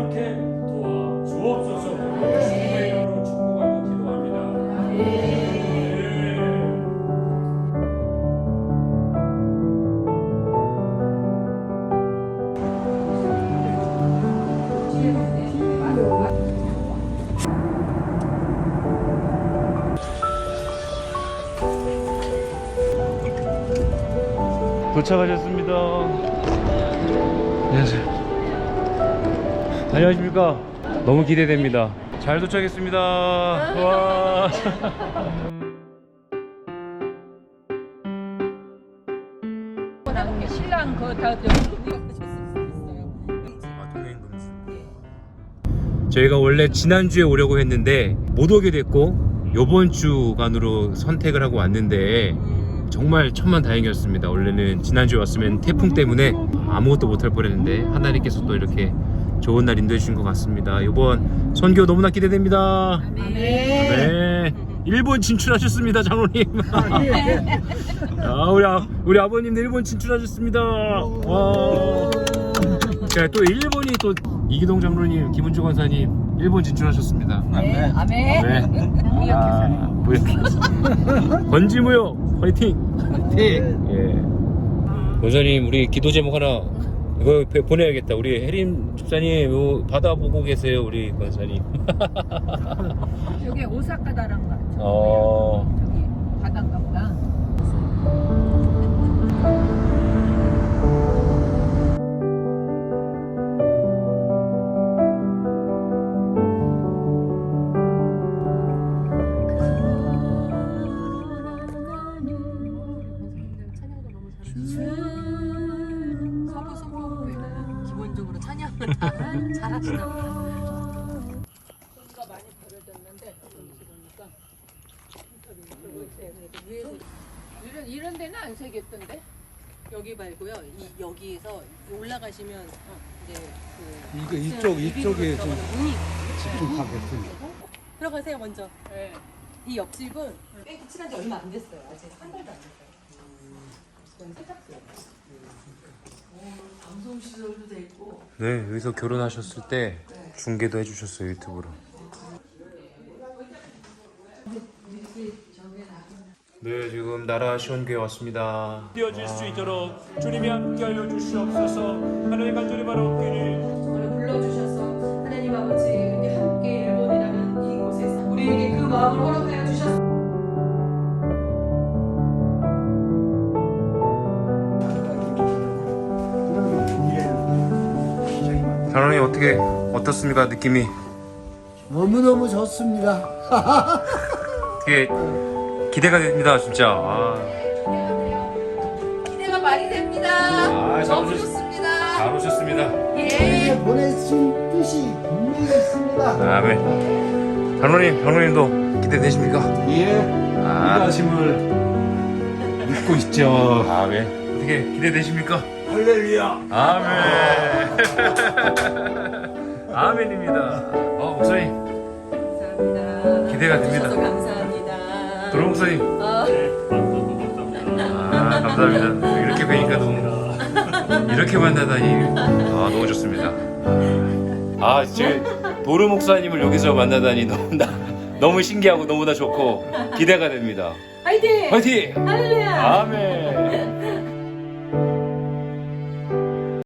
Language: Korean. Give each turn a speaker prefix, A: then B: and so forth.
A: 함께 도와주옵소서. 주님의 이름으로 축복하고 기도합니다. 네. 도착하셨습니다. 안녕하세요. 안녕하십니까. 너무 기대됩니다. 잘 도착했습니다. 와.
B: 신랑 그다 여기
A: 저희가 원래 지난주에 오려고 했는데 못 오게 됐고 요번 주간으로 선택을 하고 왔는데 정말 천만 다행이었습니다. 원래는 지난주에 왔으면 태풍 때문에 아무것도 못할 뻔했는데 하나님께서 또 이렇게 좋은 날 인도해 주신 것 같습니다. 이번 선교 너무나 기대됩니다. 네. 일본 진출하셨습니다, 장로님. 아, 우리 아, 우리 아버님도 일본 진출하셨습니다. 와. 자, 또 일본이 또 이기동 장로님, 김은주 권사님 일본 진출하셨습니다.
B: 네, 아멘.
A: 네. 아, 무역해서. 번지무역 화이팅. 화이팅. 예. 원사님 우리 기도 제목 하나 이거 배- 보내야겠다. 우리 혜림 집사님 요 바다 보고 계세요, 우리 권사님.
B: 여기 오사카다랑 가.
A: 어.
B: 저기 바다인가
C: 잘하시나
B: 많이 이런 이런 데는 안 새겼던데.
C: 여기 말고요. 이 여기에서 올라가시면 어, 이제 그
D: 이거 이쪽 이쪽에 좀
C: 문이
D: 집중하겠습니다.
C: 들어가세요 먼저.
B: 네.
C: 이 옆집은 뺑 칠한 지 얼마 안 됐어요. 아직 한 달도 안 됐어요. 그건 세탁소예요. 방송 시설도 돼 있고
A: 네, 여기서 결혼하셨을 때 중계도 해주셨어요 유튜브로. 네, 지금 나라 시원교회 왔습니다. 되어질 수 있도록 주님이 함께 하여 주시옵소서. 장로님 어떻게 어떻습니까 느낌이?
D: 너무너무 좋습니다.
A: 되게 기대가 됩니다 진짜. 아,
C: 기대가 많이 됩니다
A: 아, 잘
C: 너무
A: 오셨-
C: 좋습니다
A: 잘 오셨습니다.
C: 예
D: 보내신 뜻이 분명히 있습니다.
A: 아멘. 장로님, 장로님도 기대되십니까?
D: 예,
A: 아,
D: 하심을 믿고 있죠.
A: 아멘. 어떻게 기대되십니까?
D: 할렐루야.
A: 아멘. 아멘입니다. 어, 목사님,
C: 감사합니다
A: 기대가 됩니다.
C: 감사합니다
A: 도로 목사님.
C: 어,
A: 아, 감사합니다. 이렇게 뵈니까 너무 이렇게 만나다니 아 너무 좋습니다. 아 지금 도르 목사님을 여기서 만나다니 너무 나, 너무 신기하고 너무나 좋고 기대가 됩니다.
C: 화이팅
A: 화이팅!
C: 할렐루야
A: 아멘.